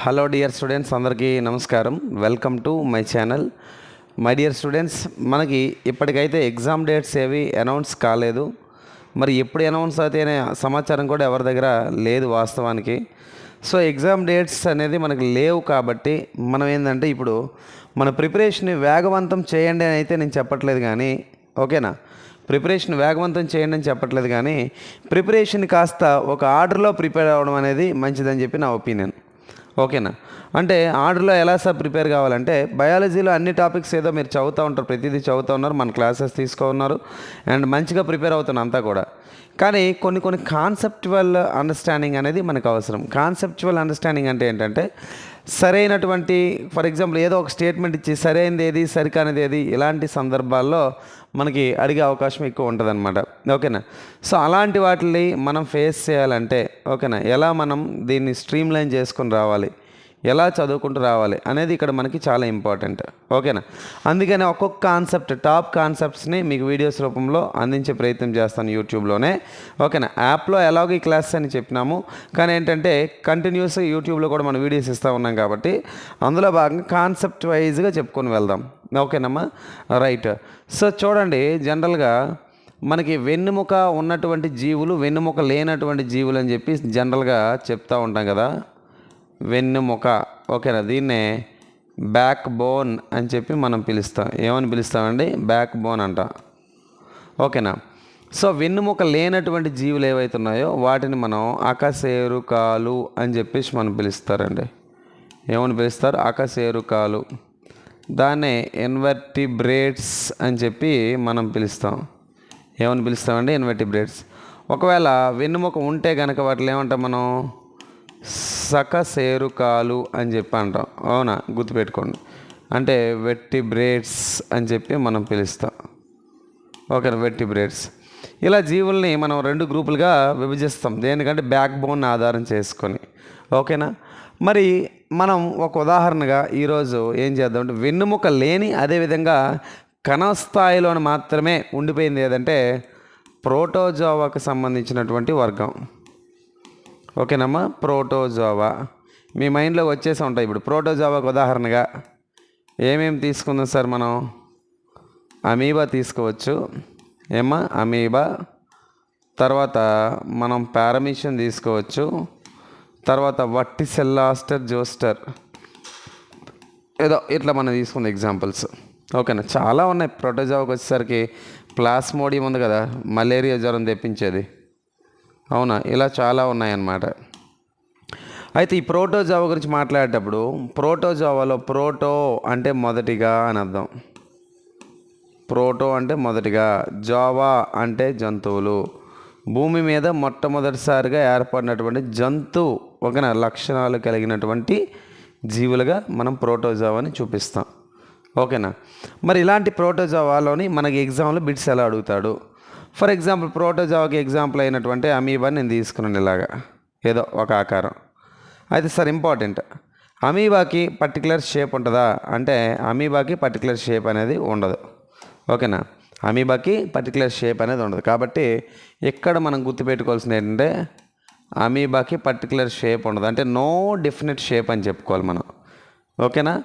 Hello dear students అందరికీ నమస్కారం. Welcome to my channel my dear students మనకి ఇప్పటికైతే ఎగ్జామ్ డేట్స్ ఏవి అనౌన్స్ కాలేదు. మరి ఎప్పుడు అనౌన్స్ అవుతాయి సమాచారం కూడా ఎవరి దగ్గర లేదు వాస్తవానికి. సో ఎగ్జామ్ డేట్స్ అనేది మనకి లేవు కాబట్టి మనం ఏంటంటే ఇప్పుడు మన ప్రిపరేషన్ వేగవంతం చేయండి అని అయితే నేను చెప్పట్లేదు కానీ ఓకేనా? ప్రిపరేషన్ వేగవంతం చేయండి అని చెప్పట్లేదు కానీ ప్రిపరేషన్ కాస్త ఒక ఆర్డర్లో ప్రిపేర్ అవ్వడం అనేది మంచిదని చెప్పి నా ఒపీనియన్ ఓకేనా? అంటే ఆర్డర్లో ఎలా సార్ ప్రిపేర్ కావాలంటే బయాలజీలో అన్ని టాపిక్స్ ఏదో మీరు చదువుతూ ఉంటారు ప్రతిదీ చదువుతూ ఉన్నారు మన క్లాసెస్ తీసుకో ఉన్నారు అండ్ మంచిగా ప్రిపేర్ అవుతున్నారు అంతా కూడా. కానీ కొన్ని కొన్ని కాన్సెప్చువల్ అండర్స్టాండింగ్ అనేది మనకు అవసరం. కాన్సెప్చువల్ అండర్స్టాండింగ్ అంటే ఏంటంటే సరైనటువంటి ఫర్ ఎగ్జాంపుల్ ఏదో ఒక స్టేట్మెంట్ ఇచ్చి సరైనది ఏది సరికానిది ఏది ఇలాంటి సందర్భాల్లో మనకి అడిగే అవకాశం ఎక్కువ ఉంటుందన్నమాట. ఓకేనా? సో అలాంటి వాటిని మనం ఫేస్ చేయాలంటే ఓకేనా? ఎలా మనం దీన్ని స్ట్రీమ్ లైన్ రావాలి? ఎలా చదువుకుంటూ రావాలి అనేది ఇక్కడ మనకి చాలా ఇంపార్టెంట్ ఓకేనా అందుకని ఒక్కొక్క కాన్సెప్ట్ టాప్ కాన్సెప్ట్స్ని మీకు వీడియోస్ రూపంలో అందించే ప్రయత్నం చేస్తాను యూట్యూబ్లోనే ఓకేనా యాప్లో ఎలాగో ఈ క్లాస్ అని చెప్పినాము. కానీ ఏంటంటే కంటిన్యూస్ యూట్యూబ్లో కూడా మనం వీడియోస్ ఇస్తూ ఉన్నాం కాబట్టి అందులో భాగంగా కాన్సెప్ట్ వైజ్గా చెప్పుకొని వెళ్దాం. ఓకేనమ్మా రైట్ సో చూడండి జనరల్గా మనకి వెన్నుముక ఉన్నటువంటి జీవులు వెన్నుముక లేనటువంటి జీవులు అని చెప్పి జనరల్గా చెప్తూ ఉంటాం కదా. వెన్నుముక ఓకేనా? దీన్నే బ్యాక్ బోన్ అని చెప్పి మనం పిలుస్తాం. ఏమని పిలుస్తామండి? బ్యాక్ బోన్ అంట. ఓకేనా? సో వెన్నుముక లేనటువంటి జీవులు ఏవైతే ఉన్నాయో వాటిని మనం అకశేరుకాలు అని చెప్పేసి మనం పిలుస్తారండి. ఏమని పిలుస్తారు? అకశేరుకాలు దాన్నే ఇన్వర్టిబ్రేట్స్ అని చెప్పి మనం పిలుస్తాం. ఏమని పిలుస్తామండి? ఇన్వర్టిబ్రేట్స్ ఒకవేళ వెన్నుముక ఉంటే కనుక వాటిని ఏమంటాం మనం? సకసేరుకాలు అని చెప్పి అంటాం అవునా? గుర్తుపెట్టుకోండి. అంటే వెట్టిబ్రేట్స్ అని చెప్పి మనం పిలుస్తాం. ఓకేనా? వెట్టిబ్రేట్స్ ఇలా జీవుల్ని మనం రెండు గ్రూపులుగా విభజిస్తాం. దేనికంటే బ్యాక్ బోన్ ఆధారం చేసుకొని. ఓకేనా? మరి మనం ఒక ఉదాహరణగా ఈరోజు ఏం చేద్దామంటే వెన్నుముక లేని అదేవిధంగా కణ స్థాయిలోని మాత్రమే ఉండిపోయింది ఏదంటే ప్రోటోజోవాకు సంబంధించినటువంటి వర్గం. ఓకేనమ్మా? ప్రోటోజోవా. మీ మైండ్లో వచ్చేసి ఉంటాయి ఇప్పుడు. ప్రోటోజోవాకు ఉదాహరణగా ఏమేమి తీసుకుందాం సార్ మనం? అమీబా తీసుకోవచ్చు. ఏమా అమీబా. తర్వాత మనం పారమిషన్ తీసుకోవచ్చు. తర్వాత వట్టి సెల్లాస్టర్ జోస్టర్. ఏదో ఇట్లా మనం తీసుకున్న ఎగ్జాంపుల్స్. ఓకేనా? చాలా ఉన్నాయి. ప్రోటోజోవాకి వచ్చేసరికి ప్లాస్మోడియం ఉంది కదా. మలేరియా జ్వరం తెప్పించేది. అవునా? ఇలా చాలా ఉన్నాయన్నమాట. అయితే ఈ ప్రోటోజోవా గురించి మాట్లాడేటప్పుడు ప్రోటోజోవాలో ప్రోటో అంటే మొదటిగా అని అర్థం. ప్రోటో అంటే మొదటిగా జావా అంటే జంతువులు. భూమి మీద మొట్టమొదటిసారిగా ఏర్పడినటువంటి జంతువు ఒక లక్షణాలు కలిగినటువంటి జీవులుగా మనం ప్రోటోజోవాని చూపిస్తాం. ఓకేనా? మరి ఇలాంటి ప్రోటోజోవాలోని మనకి ఎగ్జామ్లో బిట్స్ ఎలా అడుగుతాడు? ఫర్ ఎగ్జాంపుల్ ప్రోటోజావాకి ఎగ్జాంపుల్ అయినటువంటి అమీబా నేను తీసుకున్నాను ఇలాగా. ఏదో ఒక ఆకారం. అయితే సార్ ఇంపార్టెంట్ అమీబాకి పర్టికులర్ షేప్ ఉంటుందా? అంటే అమీబాకి పర్టికులర్ షేప్ అనేది ఉండదు. ఓకేనా? అమీబాకి పర్టికులర్ షేప్ అనేది ఉండదు. కాబట్టి ఇక్కడ మనం గుర్తుపెట్టుకోవాల్సింది ఏంటంటే అమీబాకి పర్టికులర్ షేప్ ఉండదు. అంటే నో డెఫినెట్ షేప్ అని చెప్పుకోవాలి మనం. ఓకేనా?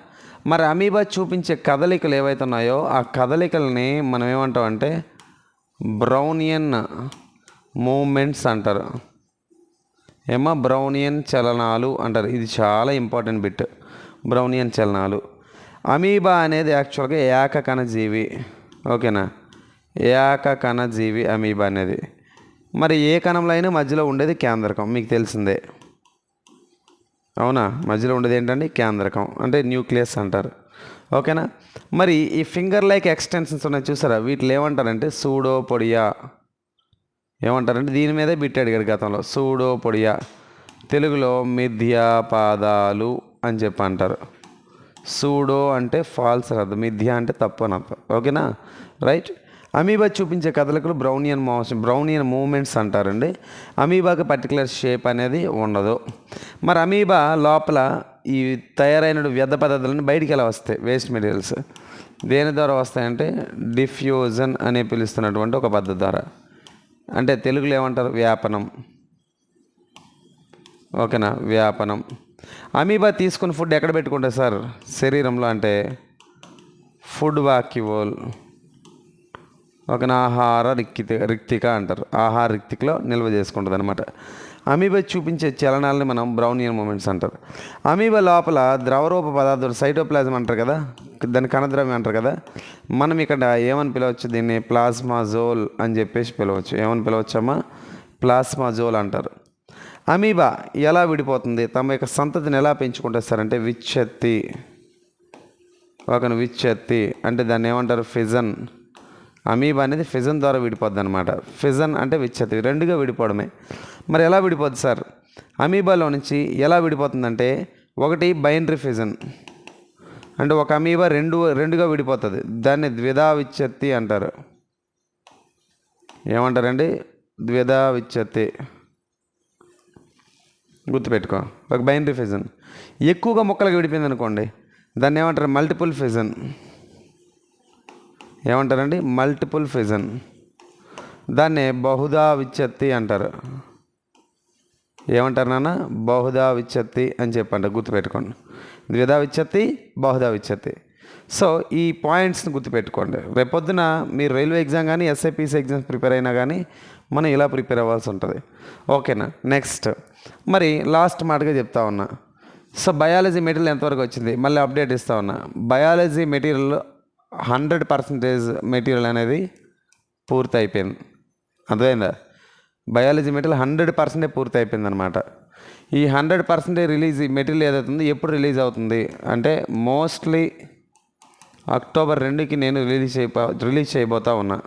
మరి అమీబా చూపించే కదలికలు ఏవైతే ఉన్నాయో ఆ కదలికల్ని మనం ఏమంటాం అంటే బ్రౌనియన్ మూమెంట్స్ అంటారు. ఏమో బ్రౌనియన్ చలనాలు అంటారు. ఇది చాలా ఇంపార్టెంట్ బిట్ బ్రౌనియన్ చలనాలు. అమీబా అనేది యాక్చువల్గా ఏకకణ జీవి ఓకేనా? ఏకకణ జీవి అమీబా అనేది. మరి ఏ కణంలో అయినా మధ్యలో ఉండేది కేంద్రకం. మీకు తెలిసిందే. అవునా? మధ్యలో ఉండేది ఏంటంటే కేంద్రకం. అంటే న్యూక్లియస్ అంటారు. ఓకేనా? మరి ఈ ఫింగర్ లైక్ ఎక్స్టెన్షన్స్ ఉన్నాయి చూసారా? వీటిలో ఏమంటారంటే సూడో పొడియా. ఏమంటారంటే దీని మీదే బిట్ అడిగాడు గతంలో. Pseudopodia. తెలుగులో మిథ్యా పాదాలు అని చెప్పి అంటారు. సూడో అంటే ఫాల్స్ అర్థం. మిథ్య అంటే తప్పు అని అర్థం. ఓకేనా? రైట్ అమీబా చూపించే కదలికలు బ్రౌనియన్ మోషన్ బ్రౌనియన్ మూమెంట్స్ అంటారండి. అమీబాకి పర్టికులర్ షేప్ అనేది ఉండదు. మరి అమీబా లోపల ఈ తయారైన వ్యర్థ పదార్థాలను బయటికి ఎలా వస్తాయి? వేస్ట్ మెటీరియల్స్ దేని ద్వారా వస్తాయంటే డిఫ్యూజన్ అని పిలుస్తున్నటువంటి ఒక పద్ధతి ద్వారా. అంటే తెలుగులో ఏమంటారు? వ్యాపనం. ఓకేనా? వ్యాపనం. అమీబా తీసుకున్న ఫుడ్ ఎక్కడ పెట్టుకుంటారు సార్? శరీరంలో అంటే ఫుడ్ వాక్యువోల్ ఆహార రిక్తి రిక్తిక అంటారు. ఆహార రిక్తికలో నిల్వ చేసుకుంటుంది అనమాట అమీబా చూపించే చలనాలని మనం బ్రౌనియన్ మూమెంట్స్ అంటారు. అమీబా లోపల ద్రవరూప పదార్థాలు సైటోప్లాజం అంటారు కదా? దాని కణద్రవ్యం అంటారు కదా? మనం ఇక్కడ ఏమని పిలవచ్చు దీన్ని ప్లాస్మాజోల్ అని చెప్పేసి పిలవచ్చు. ఏమని పిలవచ్చమ్మా? ప్లాస్మాజోల్ అంటారు. అమీబా ఎలా విడిపోతుంది? తమ యొక్క సంతతిని ఎలా పెంచుకుంటారు అంటే విచ్ఛత్తి. ఒకను విచ్ఛత్తి. అంటే దాన్ని ఏమంటారు? ఫిజన్. అమీబా అనేది ఫిజన్ ద్వారా విడిపోద్ది అనమాట ఫిజన్ అంటే విచ్ఛత్తి రెండుగా విడిపోవడమే. మరి ఎలా విడిపోద్ది సార్? అమీబాలో నుంచి ఎలా విడిపోతుందంటే ఒకటి బైనరీ ఫిజన్. అంటే ఒక అమీబా రెండు రెండుగా విడిపోతుంది. దాన్ని ద్విధా విచ్ఛత్తి అంటారు. ఏమంటారండి? ద్విధా విచ్ఛత్తి గుర్తుపెట్టుకో ఒక బైనరీ ఫిజన్. ఎక్కువగా మొక్కలకు విడిపోయింది అనుకోండి దాన్ని ఏమంటారు? Multiple fission. ఏమంటారండి? మల్టిపుల్ ఫిజన్ దాన్ని బహుదా విచ్ఛత్తి అంటారు. ఏమంటారు నాన్న? బహుదా విచ్ఛత్తి అని చెప్పండి గుర్తుపెట్టుకోండి. ద్విధా విచ్ఛత్తి బహుదా విచ్ఛత్తి. సో ఈ పాయింట్స్ని గుర్తుపెట్టుకోండి. రేపొద్దున మీరు రైల్వే ఎగ్జామ్ కానీ ఎస్ఐపిసి ఎగ్జామ్స్ ప్రిపేర్ అయినా కానీ మనం ఇలా ప్రిపేర్ అవ్వాల్సి ఉంటుంది. ఓకేనా? నెక్స్ట్ మరి లాస్ట్ మాటగా చెప్తా ఉన్నా. సో బయాలజీ మెటీరియల్ ఎంతవరకు వచ్చింది? మళ్ళీ అప్డేట్ ఇస్తా ఉన్నా. Biology material hundred percentage material అనేది పూర్తి అయిపోయింది అర్థమైందా? బయాలజీ మెటీరియల్ హండ్రెడ్ పర్సెంటే పూర్తి అయిపోయింది అనమాట ఈ హండ్రెడ్ పర్సెంటే రిలీజ్ మెటీరియల్ ఏదవుతుంది ఎప్పుడు రిలీజ్ అవుతుంది అంటే మోస్ట్లీ అక్టోబర్ రెండుకి నేను రిలీజ్ చేయబో రిలీజ్ చేయబోతా ఉన్నా.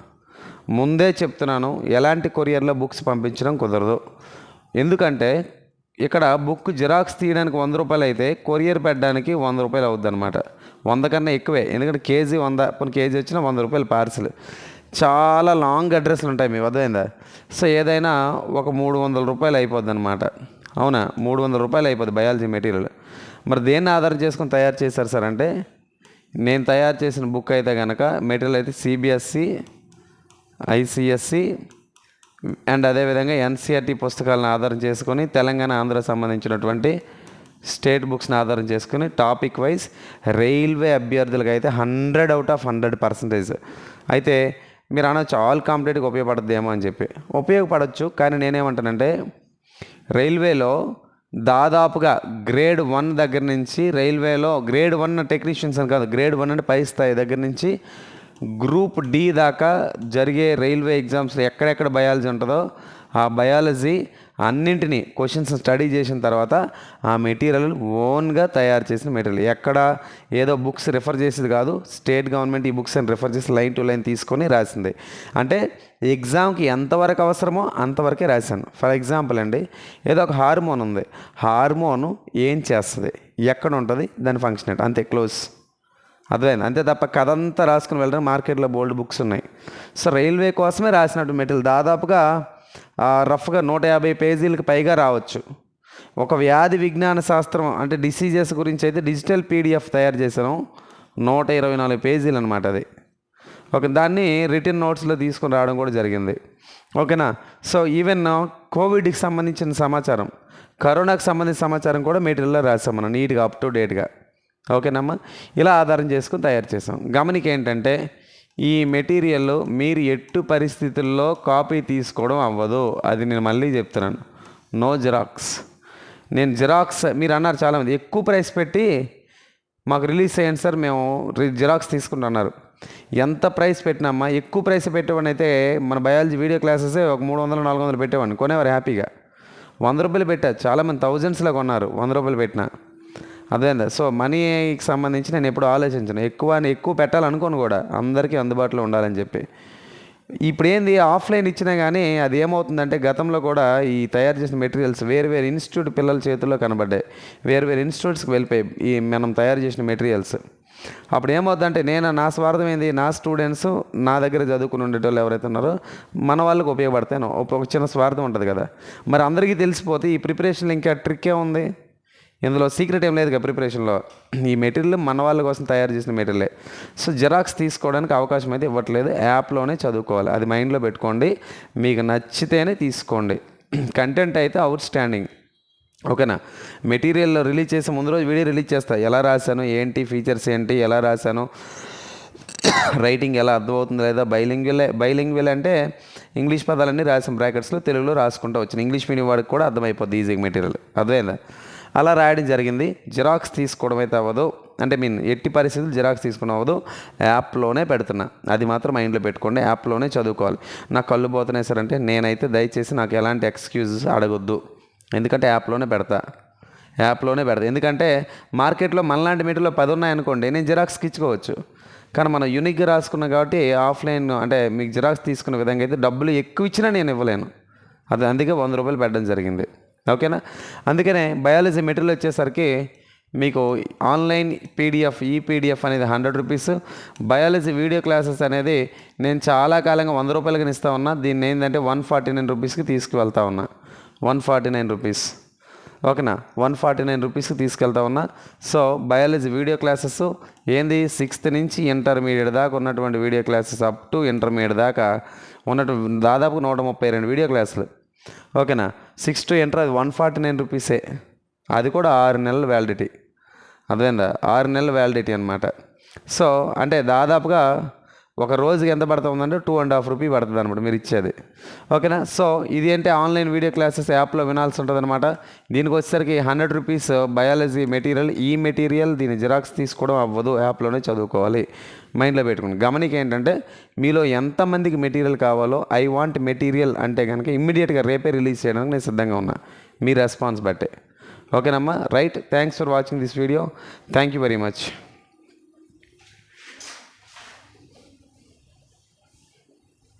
ముందే చెప్తున్నాను ఎలాంటి కొరియర్లో బుక్స్ పంపించడం కుదరదు. ఎందుకంటే ఇక్కడ బుక్ జిరాక్స్ తీయడానికి వంద రూపాయలు అయితే కొరియర్ పెట్టడానికి వంద రూపాయలు అవుద్ది అనమాట వంద కన్నా ఎక్కువే ఎందుకంటే కేజీ వంద కొన్ని కేజీ వచ్చిన వంద రూపాయలు పార్సిల్. చాలా లాంగ్ అడ్రస్లు ఉంటాయి మీ వద్దైందా సో ఏదైనా ఒక మూడు వందల రూపాయలు అయిపోద్ది అనమాట అవునా? మూడు వందల రూపాయలు అయిపోద్ది బయాలజీ మెటీరియల్. మరి దేన్ని ఆధారం చేసుకొని తయారు చేశారు సార్ అంటే నేను తయారు చేసిన బుక్ అయితే కనుక మెటీరియల్ అయితే సిబిఎస్సి ఐసిఎస్సి అండ్ అదేవిధంగా ఎన్సీఆర్టీ పుస్తకాలను ఆధారం చేసుకొని తెలంగాణ ఆంధ్ర సంబంధించినటువంటి స్టేట్ బుక్స్ని ఆధారం చేసుకుని టాపిక్ వైజ్ రైల్వే అభ్యర్థులకు అయితే hundred out of hundred percentage. అయితే మీరు అనొచ్చు ఆల్ కాంపిటేటివ్కి ఉపయోగపడద్దేమో అని చెప్పి. ఉపయోగపడవచ్చు కానీ నేనేమంటానంటే రైల్వేలో దాదాపుగా గ్రేడ్ వన్ దగ్గర నుంచి రైల్వేలో గ్రేడ్ వన్ టెక్నీషియన్స్ అని కాదు గ్రేడ్ వన్ అంటే పై స్థాయి దగ్గర నుంచి గ్రూప్ డి దాకా జరిగే రైల్వే ఎగ్జామ్స్ ఎక్కడెక్కడ బయాలజీ ఉంటుందో ఆ బయాలజీ అన్నింటినీ క్వశ్చన్స్ స్టడీ చేసిన తర్వాత ఆ మెటీరియల్ ఓన్గా తయారు చేసిన మెటీరియల్. ఎక్కడ ఏదో బుక్స్ రిఫర్ చేసేది కాదు స్టేట్ గవర్నమెంట్ ఈ బుక్స్ అని రిఫర్ చేసి లైన్ టు లైన్ తీసుకొని రాసింది. అంటే ఎగ్జామ్కి ఎంతవరకు అవసరమో అంతవరకే రాశాను. ఫర్ ఎగ్జాంపుల్ అండి ఏదో ఒక హార్మోన్ ఉంది. హార్మోన్ ఏం చేస్తుంది? ఎక్కడ ఉంటుంది? దాని ఫంక్షన్ ఏంటి? అంతే క్లోజ్. అర్థమైంది? అంతే తప్ప కథ అంతా రాసుకుని వెళ్ళడం మార్కెట్లో బోల్డ్ బుక్స్ ఉన్నాయి. సో రైల్వే కోసమే రాసినట్టు మెటీరియల్. దాదాపుగా రఫ్గా నూట యాభై పేజీలకు పైగా రావచ్చు. ఒక వ్యాధి విజ్ఞాన శాస్త్రం అంటే డిసీజెస్ గురించి అయితే డిజిటల్ పీడిఎఫ్ తయారు చేశాను. నూట ఇరవై నాలుగు పేజీలు అనమాట అది. ఓకే దాన్ని రిటర్న్ నోట్స్లో తీసుకుని రావడం కూడా జరిగింది. ఓకేనా? సో ఈవెన్ కోవిడ్కి సంబంధించిన సమాచారం కరోనాకు సంబంధించిన సమాచారం కూడా మెటీరియల్లో రాసాం మనం నీట్గా అప్ టు డేట్గా ఓకేనమ్మా? ఇలా ఆధారం చేసుకుని తయారు చేసాం. గమనిక ఏంటంటే ఈ మెటీరియల్ మీరు ఎట్టు పరిస్థితుల్లో కాపీ తీసుకోవడం అవ్వదు. అది నేను మళ్ళీ చెప్తున్నాను. No xerox. నేను జిరాక్స్ మీరు అన్నారు చాలామంది ఎక్కువ ప్రైస్ పెట్టి మాకు రిలీజ్ చేయండి సార్ మేము రి- జిరాక్స్ తీసుకుంటున్నారు ఎంత ప్రైస్ పెట్టినామా ఎక్కువ ప్రైస్ పెట్టేవాడిని అయితే మన బయాలజీ వీడియో క్లాసెస్ ఒక మూడు వందలు నాలుగు వందలు పెట్టేవాడిని. కొనేవారు హ్యాపీగా. వంద రూపాయలు పెట్టా. చాలామంది థౌజండ్స్లో కొన్నారు. వంద రూపాయలు పెట్టినా. అదే సో మనీకి సంబంధించి నేను ఎప్పుడు ఆలోచించను. ఎక్కువ ఎక్కువ పెట్టాలనుకోను కూడా. అందరికీ అందుబాటులో ఉండాలని చెప్పి. ఇప్పుడు ఏంది ఆఫ్లైన్ ఇచ్చినా కానీ అది ఏమవుతుందంటే గతంలో కూడా ఈ తయారు చేసిన మెటీరియల్స్ వేరు వేరు ఇన్స్టిట్యూట్ పిల్లల చేతుల్లో కనబడ్డాయి. వేరు వేరు ఇన్స్టిట్యూట్స్కి వెళ్ళిపోయి ఈ మనం తయారు చేసిన మెటీరియల్స్. అప్పుడు ఏమవుతుందంటే నేను నా స్వార్థం ఏంది? నా స్టూడెంట్స్ నా దగ్గర చదువుకుని ఉండేటోళ్ళు ఎవరైతే ఉన్నారో మన వాళ్ళకి ఉపయోగపడతాను ఒక చిన్న స్వార్థం ఉంటుంది కదా. మరి అందరికీ తెలిసిపోతే ఈ ప్రిపరేషన్లో ఇంకా ట్రిక్కే ఉంది ఇందులో సీక్రెట్ ఏం లేదు కదా ప్రిపరేషన్లో ఈ మెటీరియల్ మన వాళ్ళ కోసం తయారు చేసిన మెటీరియలే. సో జిరాక్స్ తీసుకోవడానికి అవకాశం అయితే ఇవ్వట్లేదు. యాప్లోనే చదువుకోవాలి. అది మైండ్లో పెట్టుకోండి. మీకు నచ్చితేనే తీసుకోండి. కంటెంట్ అయితే అవుట్ స్టాండింగ్ ఓకేనా మెటీరియల్ రిలీజ్ చేసే ముందు రోజు వీడియో రిలీజ్ చేస్తా. ఎలా రాశాను? ఏంటి? ఫీచర్స్ ఏంటి? ఎలా రాశాను? రైటింగ్ ఎలా అర్థమవుతుంది లేదా? బైలింగ్విల్ బైలింగ్వెల్ అంటే ఇంగ్లీష్ పదాలన్నీ రాసిన బ్రాకెట్స్లో తెలుగులో రాసుకుంటూ వచ్చిన ఇంగ్లీష్ మీడియం వాడికి కూడా అర్థమైపోద్ది ఈజీ మెటీరియల్ అర్థమైందా? అలా రాయడం జరిగింది. జిరాక్స్ తీసుకోవడం అయితే అవ్వదు. అంటే మీన్ ఎట్టి పరిస్థితులు జిరాక్స్ తీసుకోవడం అవ్వదు. యాప్లోనే పెడుతున్నా. అది మాత్రం మైండ్లో పెట్టుకోండి. యాప్లోనే చదువుకోవాలి. నాకు కళ్ళు పోతున్నాయి సార్ అంటే నేనైతే దయచేసి నాకు ఎలాంటి ఎక్స్క్యూజెస్ అడగొద్దు. ఎందుకంటే యాప్లోనే పెడతా. యాప్లోనే పెడతా. ఎందుకంటే మార్కెట్లో మనలాంటి మీటర్లో పది ఉన్నాయనుకోండి నేను జిరాక్స్కి ఇచ్చుకోవచ్చు. కానీ మనం యూనిక్గా రాసుకున్నాం కాబట్టి ఆఫ్లైన్ అంటే మీకు జిరాక్స్ తీసుకున్న విధంగా అయితే డబ్బులు ఎక్కువ ఇచ్చినా నేను ఇవ్వలేను. అది అందుకే వంద రూపాయలు పెట్టడం జరిగింది. ఓకేనా? అందుకనే బయాలజీ మెటీరియల్ వచ్చేసరికి మీకు ఆన్లైన్ పీడిఎఫ్ ఈ పీడిఎఫ్ అనేది hundred rupees. Biology video classes అనేది నేను చాలా కాలంగా వంద రూపాయలకి ఇస్తా ఉన్నా. దీన్ని ఏంటంటే వన్ ఫార్టీ నైన్ రూపీస్కి తీసుకువెళ్తా ఉన్నా. One forty nine rupees. ఓకేనా? వన్ ఫార్టీ నైన్ రూపీస్కి తీసుకెళ్తా ఉన్నా. సో బయాలజీ వీడియో క్లాసెస్ ఏంది? సిక్స్త్ నుంచి ఇంటర్మీడియట్ దాకా ఉన్నటువంటి video classes up to intermediate దాకా ఉన్నటువంటి దాదాపు నూట ముప్పై రెండు వీడియో క్లాసులు. ఓకేనా? సిక్స్ టు ఎంటర్ అది వన్ ఫార్టీ నైన్ రూపీసే అది కూడా ఆరు నెలల వ్యాలిడిటీ అర్థమైందా? ఆరు నెలల వ్యాలిడిటీ అనమాట సో అంటే దాదాపుగా ఒక రోజుకి ఎంత పడుతుందంటే టూ అండ్ హాఫ్ రూపీ పడుతుంది అనమాట మీరు ఇచ్చేది. ఓకేనా? సో ఇది ఏంటంటే ఆన్లైన్ వీడియో క్లాసెస్ యాప్లో వినాల్సి ఉంటుంది అనమాట దీనికి వచ్చేసరికి హండ్రెడ్ రూపీస్ బయాలజీ మెటీరియల్ ఈ మెటీరియల్ దీని జిరాక్స్ తీసుకోవడం అవ్వదు యాప్లోనే చదువుకోవాలి. మైండ్లో పెట్టుకుని గమనిక ఏంటంటే మీలో ఎంతమందికి మెటీరియల్ కావాలో ఐ వాంట్ మెటీరియల్ అంటే కనుక ఇమ్మీడియట్గా రేపే రిలీజ్ చేయడానికి నేను సిద్ధంగా ఉన్నా. మీ రెస్పాన్స్ బట్టే. ఓకేనమ్మా? Right thanks for watching this video thank you very much